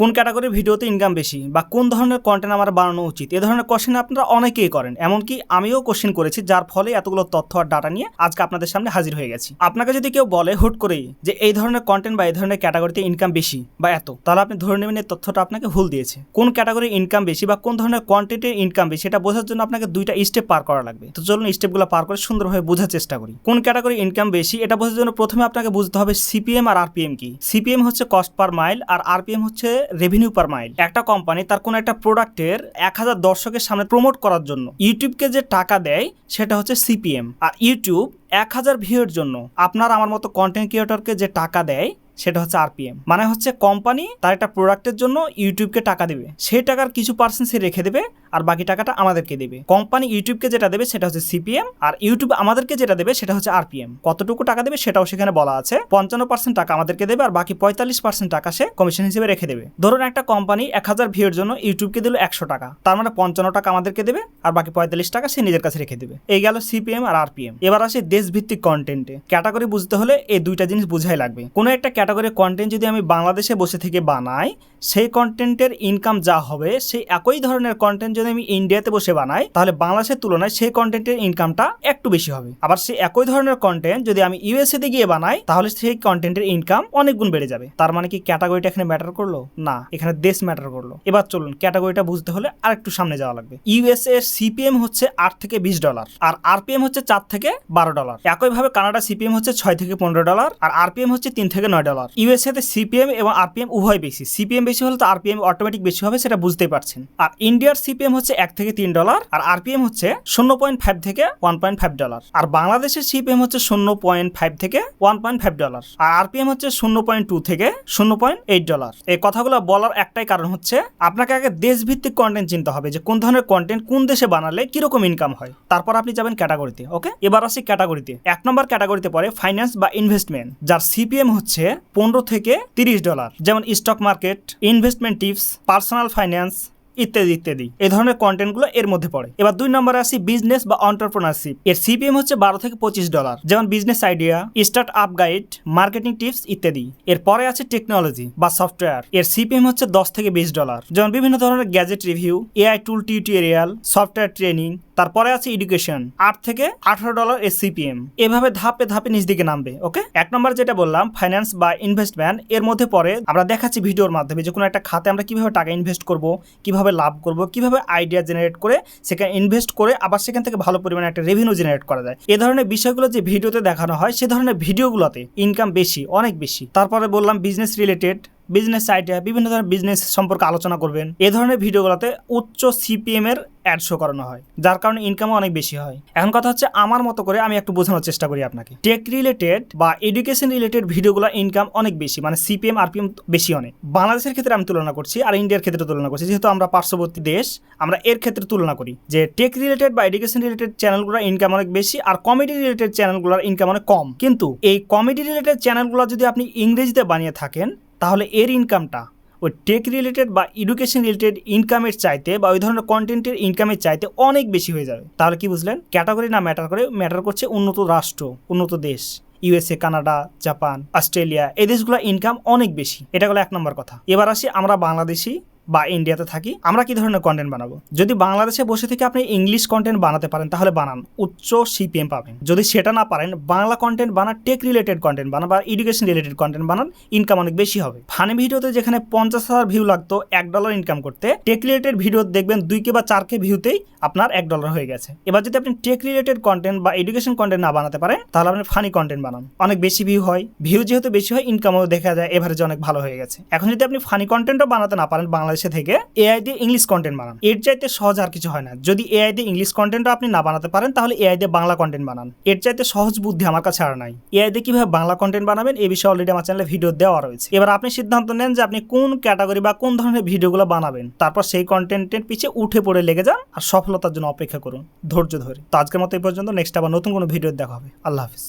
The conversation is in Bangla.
কোন ক্যাটাগরির ভিডিওতে ইনকাম বেশি বা কোন ধরনের কন্টেন্ট আমার বানানো উচিত? এ ধরনের কোশ্চেন আপনারা অনেকেই করেন। এমনকি আমিও কোশ্চেন করেছি, যার ফলে এতগুলো তথ্য আর ডাটা নিয়ে আজকে আপনাদের সামনে হাজির হয়ে গেছি। আপনাকে যদি কেউ বলে হুট করেই যে এই ধরনের কন্টেন্ট বা এই ধরনের ক্যাটাগরিতে ইনকাম বেশি বা এত, তাহলে আপনি ধরে নেবেন এই তথ্যটা আপনাকে ভুল দিয়েছে। কোন ক্যাটাগরির ইনকাম বেশি বা কোন ধরনের কন্টেন্টের ইনকাম বেশি এটা বোঝার জন্য আপনাকে দুইটা স্টেপ পার করা লাগবে। তো চলুন স্টেপগুলো পার করে সুন্দরভাবে বোঝার চেষ্টা করি। কোন ক্যাটাগরি ইনকাম বেশি, এটা বোঝার জন্য প্রথমে আপনাকে বুঝতে হবে সিপিএম আর আরপিএম কি। সিপিএম হচ্ছে কস্ট পার মাইল আর আরপিএম হচ্ছে রেভিনিউ পার মাইল একটা কোম্পানি তার কোনো একটা প্রোডাক্টের এক হাজার দর্শকের সামনে প্রমোট করার জন্য। ইউটিউবকে যে টাকা দেয়, সেটা হচ্ছে সিপিএম আর ইউটিউব এক হাজার ভিউয়ের জন্য। আপনার আমার মতো কন্টেন্ট ক্রিয়েটরকে যে টাকা দেয়, সেটা হচ্ছে আরপিএম মানে হচ্ছে কোম্পানি তার একটা প্রোডাক্টের জন্য ইউটিউবকে টাকা দেবে। সেই টাকার কিছু পার্সেন্ট সে রেখে দেবে। আর বাকি টাকাটা আমাদেরকে দেবে। কোম্পানি ইউটিউবকে যেটা দেবে সেটা হচ্ছে সিপিএম আর ইউটিউব আমাদেরকে যেটা দেবে সেটা হচ্ছে আরপিএম। কতটুকু টাকা দেবে সেটাও সেখানে বলা আছে। পঞ্চান্ন পার্সেন্ট টাকা আমাদেরকে দেবে আর বাকি পঁয়তাল্লিশ পার্সেন্ট টাকা সে কমিশন হিসেবে রেখে দেবে। ধরুন একটা কোম্পানি এক হাজার ভিউর জন্য ইউটিউবকে দিল একশো টাকা। তার মানে পঞ্চান্ন টাকা আমাদেরকে দেবে আর বাকি পঁয়তাল্লিশ টাকা সে নিজের কাছে রেখে দেবে। এই গেল সিপিএম আর আরপিএম। এবার আসে দেশভিত্তিক কন্টেন্টে ক্যাটাগরি বুঝতে হলে এই দুইটা জিনিস বুঝাই লাগবে। কোনো একটা ক্যাটাগরির কন্টেন্ট যদি আমি বাংলাদেশে বসে থেকে বানাই, সেই কন্টেন্টের ইনকাম যা হবে, সেই একই ধরনের কন্টেন্ট যদি আমি ইন্ডিয়াতে বসে বানাই, তাহলে বাংলাদেশের তুলনায় সেই কন্টেন্টের ইনকামটা একটু বেশি হবে। আবার সেই একই ধরনের কন্টেন্ট যদি আমি ইউএসএ তে গিয়ে বানাই, তাহলে সেই কন্টেন্টের ইনকাম অনেক গুণ বেড়ে যাবে। তার মানে কি ক্যাটাগরিটা এখানে ম্যাটার করল? না, এখানে দেশ ম্যাটার করল। এবার চলুন ক্যাটাগরিটা বুঝতে হলে আর একটু সামনে যাওয়া লাগবে। ইউএসএ এর সিপিএম হচ্ছে আট থেকে বিশ ডলার আর আরপিএম হচ্ছে চার থেকে বারো ডলার একইভাবে কানাডা সিপিএম হচ্ছে ছয় থেকে পনেরো ডলার আর আরপিএম হচ্ছে তিন থেকে নয় ডলার ইউএসএ তে সিপিএম এবং আরপিএম উভয় বেশি। সিপিএম বেশি হলে তো আরপিএম অটোমেটিক বেশি হবে, সেটা বুঝতেই পারছেন। আর ইন্ডিয়ার সিপিএম হচ্ছে এক থেকে তিন ডলার আর আরপিএম হচ্ছে শূন্য পয়েন্ট ফাইভ থেকে ওয়ান পয়েন্ট ফাইভ ডলার। আর বাংলাদেশের সিপিএম হচ্ছে শূন্য পয়েন্ট ফাইভ থেকে ওয়ান পয়েন্ট ফাইভ ডলার। আর আরপিএম হচ্ছে শূন্য পয়েন্ট টু থেকে শূন্য পয়েন্ট এইট ডলার। এই কথাগুলো বলার একটাই কারণ হচ্ছে আপনাকে আগে দেশভিত্তিক কন্টেন্ট চিনতে হবে যে কোন ধরনের কন্টেন্ট কোন দেশে বানালে কীরকম ইনকাম হয়। তারপর আপনি যাবেন ক্যাটাগরিতে ওকে এবার আসি ক্যাটাগরিতে এক নম্বর ক্যাটাগরিতে পড়ে ফাইন্যান্স বা ইনভেস্টমেন্ট যার সিপিএম হচ্ছে পনেরো থেকে তিরিশ ডলার। যেমন stock market investment tips personal finance ইত্যাদি ইত্যাদি। এই ধরনের কন্টেন্টগুলো এর মধ্যে পড়ে। এবার দুই নম্বরে আসি বিজনেস বা অন্টারপ্রনারশিপ এর সিপিএম হচ্ছে বারো থেকে পঁচিশ ডলার যেমন business idea start up guide marketing tips ইত্যাদি। এর পরে আছে টেকনোলজি বা সফটওয়্যার এর সিপিএম হচ্ছে দশ থেকে বিশ ডলার যেমন বিভিন্ন ধরনের gadget review AI tool tutorial software training তারপরে আছে এডুকেশন আট থেকে আঠারো ডলার এর সিপিএম এভাবে ধাপে ধাপে নিচ দিকে নামবে ওকে এক নম্বর যেটা বললাম ফাইন্যান্স বা ইনভেস্টমেন্ট এর মধ্যে পরে আমরা দেখাচ্ছি ভিডিওর মাধ্যমে যে কোনো একটা খাতে আমরা কীভাবে টাকা ইনভেস্ট করব, কীভাবে লাভ করব, কীভাবে আইডিয়া জেনারেট করে সেখানে ইনভেস্ট করে আবার সেখান থেকে ভালো পরিমাণে একটা রেভিনিউ জেনারেট করা যায়। এ ধরনের বিষয়গুলো যে ভিডিওতে দেখানো হয়, সে ধরনের ভিডিওগুলোতে ইনকাম বেশি, অনেক বেশি। তারপরে বললাম বিজনেস রিলেটেড বিজনেস আইডিয়া বিভিন্ন ধরনের বিজনেস সম্পর্কে আলোচনা করবেন। এ ধরনের ভিডিওগুলোতে উচ্চ সিপিএম এর অ্যাড শো করানো হয়, যার কারণে ইনকামও অনেক বেশি হয়। এখন কথা হচ্ছে আমার মতো করে আমি একটু বোঝানোর চেষ্টা করি আপনাকে। টেক রিলেটেড বা এডুকেশন রিলেটেড ভিডিওগুলো ইনকাম অনেক বেশি মানে সিপিএম আর আরপিএম বেশি অনেক। বাংলাদেশের ক্ষেত্রে আমি তুলনা করছি আর ইন্ডিয়ার ক্ষেত্রে তুলনা করছি। যেহেতু আমরা পার্শ্ববর্তী দেশ, আমরা এর ক্ষেত্রে তুলনা করি যে টেক রিলেটেড বা এডুকেশন রিলেটেড চ্যানেলগুলোর ইনকাম অনেক বেশি আর কমেডি রিলেটেড চ্যানেলগুলোর ইনকাম অনেক কম। কিন্তু এই কমেডি রিলেটেড চ্যানেলগুলো যদি আপনি ইংরেজিতে বানিয়ে থাকেন তাহলে এর ইনকামটা ওই টেক রিলেটেড বা এডুকেশন রিলেটেড ইনকামের চাইতে বা ওই ধরনের কন্টেন্টের ইনকামের চাইতে অনেক বেশি হয়ে যাবে। তাহলে কি বুঝলেন? ক্যাটাগরি না ম্যাটার করে ম্যাটার করছে উন্নত রাষ্ট্র, উন্নত দেশ ইউএসএ কানাডা জাপান অস্ট্রেলিয়া এই দেশগুলোর ইনকাম অনেক বেশি। এটা হলো এক নম্বর কথা। এবার আসি আমরা বাংলাদেশি বা ইন্ডিয়াতে থাকি, আমরা কি ধরনের কন্টেন্ট বানাবো? যদি বাংলাদেশে বসে থেকে আপনি ইংলিশ কন্টেন্ট বানাতে পারেন, তাহলে বানান। উচ্চ সিপিএম পাবেন। যদি সেটা না পারেন, বাংলা কন্টেন্ট বানান টেক রিলেটেড কন্টেন্ট বানান বা এডুকেশন রিলেটেড কন্টেন্ট বানান ইনকাম অনেক বেশি হবে। ফানি ভিডিওতে যেখানে পঞ্চাশ হাজার ভিউ লাগতো, এক ডলার ইনকাম করতে টেক রিলেটেড ভিডিও দেখবেন দুই কে বা চার কে ভিউতেই আপনার এক ডলার হয়ে গেছে। এবার যদি আপনি টেক রিলেটেড কন্টেন্ট বা এডুকেশন কন্টেন্ট না বানাতে পারেন, তাহলে আপনি ফানি কন্টেন্ট বানান। অনেক বেশি ভিউ হয় ভিউ যেহেতু বেশি হয় ইনকামও দেখা যায় এভারেজ অনেক ভালো হয়ে গেছে। এখন যদি আপনি ফানি কন্টেন্টও বানাতে না পারেন বাংলাদেশে থেকে এআই দিয়ে ইংলিশ কন্টেন্ট বানান। এর চাইতে সহজ আর কিছু হয় না। যদি এআই দিয়ে ইংলিশ কন্টেন্টও আপনি না বানাতে পারেন, তাহলে এআই দিয়ে বাংলা কন্টেন্ট বানান। এর চাইতে সহজ বুদ্ধি আমার কাছে আর নাই। এআই দিয়ে কীভাবে বাংলা কন্টেন্ট বানাবেন, এই বিষয়ে অলরেডি আমার চ্যানেলে ভিডিও দেওয়া রয়েছে। এবার আপনি সিদ্ধান্ত নেন যে আপনি কোন ক্যাটাগরি বা কোন ধরনের ভিডিওগুলো বানাবেন। তারপর সেই কন্টেন্টের পিছিয়ে উঠে পড়ে লেগে যান আর সফলতার জন্য অপেক্ষা করুন। ধৈর্য ধরে। তো আজকের মতো এই পর্যন্ত। নেক্সট আবার নতুন কোনো ভিডিও দেখা হবে। আল্লাহ হাফিজ।